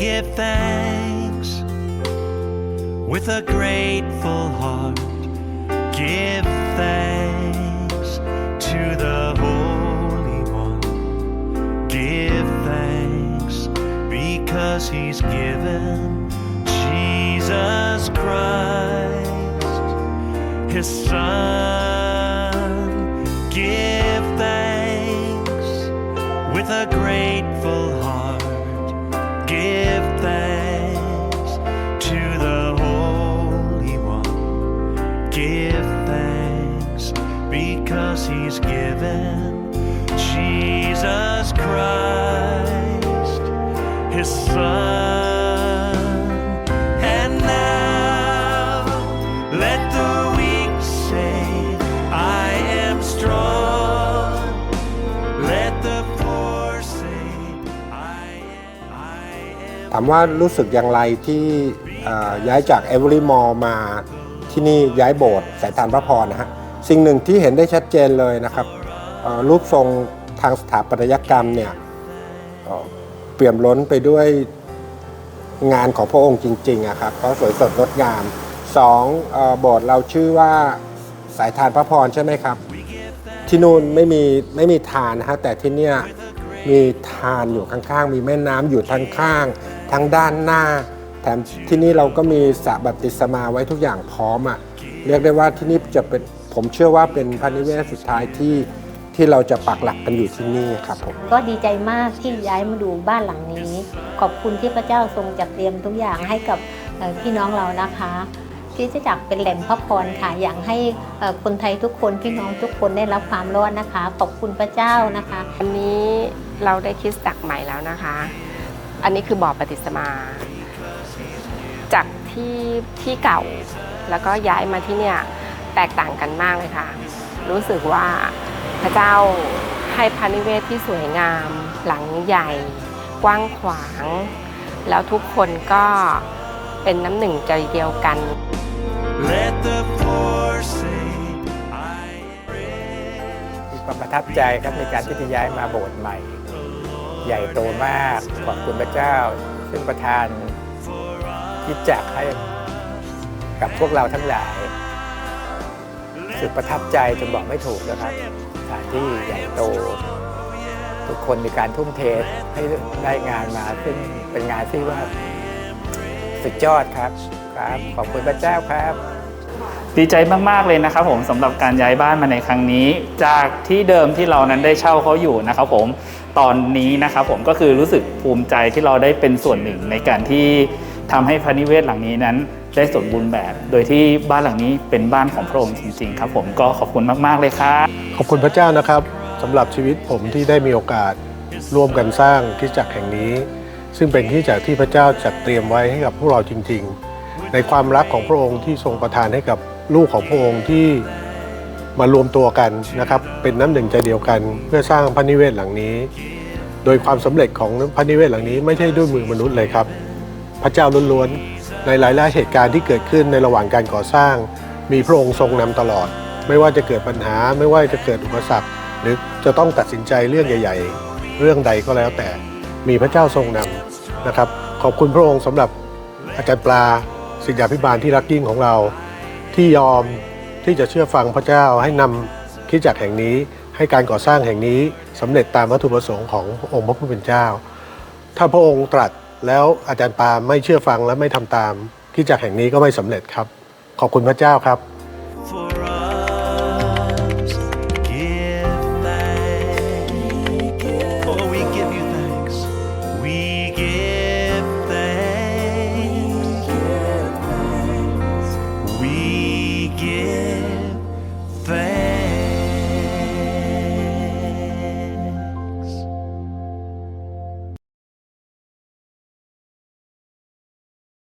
give thanks with a grateful heart. Give thanks to the Holy One. Give thanks because He's given Jesus Christ, His Son. Give thanks with a ถามว่ารู้สึกอย่างไรที่ย้ายจากเอเวอรี่มอลมาที่นี่ย้ายโบสถ์สายทานพระพรนะฮะสิ่งหนึ่งที่เห็นได้ชัดเจนเลยนะครับรูปทรงทางสถาปัตยกรรมเนี่ยเอ่อเปี่ยมล้นไปด้วยงานของพระองค์จริงๆอะครับเพราะสวยสดงดงามสองโบสถ์เราชื่อว่าสายทานพระพรใช่ไหมครับ ที่นู่นไม่มีไม่มีทานนะฮะแต่ที่เนี่ยมีทานอยู่ข้างๆ มีแม่น้ำอยู่ข้าง ทั้งด้านหน้า แถมที่นี่เราก็มีสระบัพติศมาไว้ทุกอย่างพร้อมอะ่ะเรียกได้ว่าที่นี่จะเป็นผมเชื่อว่าเป็นพระนิเวศสุดท้ายที่ที่เราจะปักหลักกันอยู่ที่นี่ครับผมก็ดีใจมากที่ย้ายมาดูบ้านหลังนี้ ขอบคุณที่พระเจ้าทรงจัดเตรียมทุกอย่างให้กับเอ่อพี่น้องเรานะคะคริสตจักรเป็นแหล่งพระพรค่ะอยากให้เอ่อคนไทยทุกคนพี่น้องทุกคนได้รับความรอดนะคะ ขอบคุณพระเจ้านะคะ วันนี้เราได้คริดจักรใหม่แล้วนะคะ อันนี้คือบ่อปฏิสมา จากที่ที่เก่า แล้วก็ย้ายมาที่เนี่ยแตกต่างกันมากเลยค่ะ รู้สึกว่าพระเจ้าให้พระนิเวศที่สวยงาม หลังใหญ่ กว้างขวาง แล้วทุกคนก็เป็นน้ำหนึ่งใจเดียวกัน Let the poor say, I am. มีความประทับใจครับในการที่จะย้ายมาโบสถ์ใหม่ ใหญ่โตมาก ขอบคุณพระเจ้า ซึ่งประทานคิจักให้กับพวกเราทั้งหลายสึกประทับใจจนบอกไม่ถูกนะครับสถานที่ใหญ่โต ทุกคนมีการทุ่มเทให้ได้งานมาซึ่งเป็นงานที่ว่าสุดยอดครับครับ ขอบคุณพระเจ้าครับดีใจมากๆเลยนะครับผมสำหรับการย้ายบ้านมาในครั้งนี้ จากที่เดิมที่เรานั้นได้เช่าเขาอยู่นะครับผม ตอนนี้นะครับผมก็คือรู้สึกภูมิใจที่เราได้เป็นส่วนหนึ่งในการที่ทำให้พระนิเวศหลังนี้นั้นได้สมบูรณ์แบบ โดยที่บ้านหลังนี้เป็นบ้านของพระองค์จริง ๆ ครับผมก็ขอบคุณมาก ๆ เลยครับ ขอบคุณพระเจ้านะครับสำหรับชีวิตผมที่ได้มีโอกาสร่วมกันสร้างคริสตจักรแห่งนี้ ซึ่งเป็นคริสตจักรที่พระเจ้าจัดเตรียมไว้ให้กับพวกเราจริง ๆ ในความรักของพระองค์ที่ทรงประทานให้กับลูกของพระองค์ที่ มารวมตัวกันนะครับเป็นน้ำหนึ่งใจเดียวกัน เพื่อสร้างพระนิเวศหลังนี้ โดยความสำเร็จของพระนิเวศหลังนี้ไม่ใช่ด้วยมือมนุษย์เลยครับ พระเจ้าล้วนๆในหลายๆเหตุการณ์ที่เกิดขึ้นในระหว่างการก่อสร้าง มีพระองค์ทรงนำตลอด ไม่ว่าจะเกิดปัญหาไม่ว่าจะเกิดอุปสรรค หรือจะต้องตัดสินใจเรื่องใหญ่ ๆ เรื่องใดก็แล้วแต่มีพระเจ้าทรงนำนะครับ ขอบคุณพระองค์สำหรับอาจารย์ปลาศิษยาพิบาลที่รักยิ่งของเรา ที่ยอม ที่จะเชื่อฟังพระเจ้าให้นำคิดจักแห่งนี้ ให้การก่อสร้างแห่งนี้สำเร็จตามวัตถุประสงค์ขององค์พระผู้เป็นเจ้า ถ้าพระองค์ตรัสแล้วอาจารย์ปาไม่เชื่อฟังและไม่ทำตามคิดจักแห่งนี้ก็ไม่สำเร็จครับ ขอบคุณพระเจ้าครับ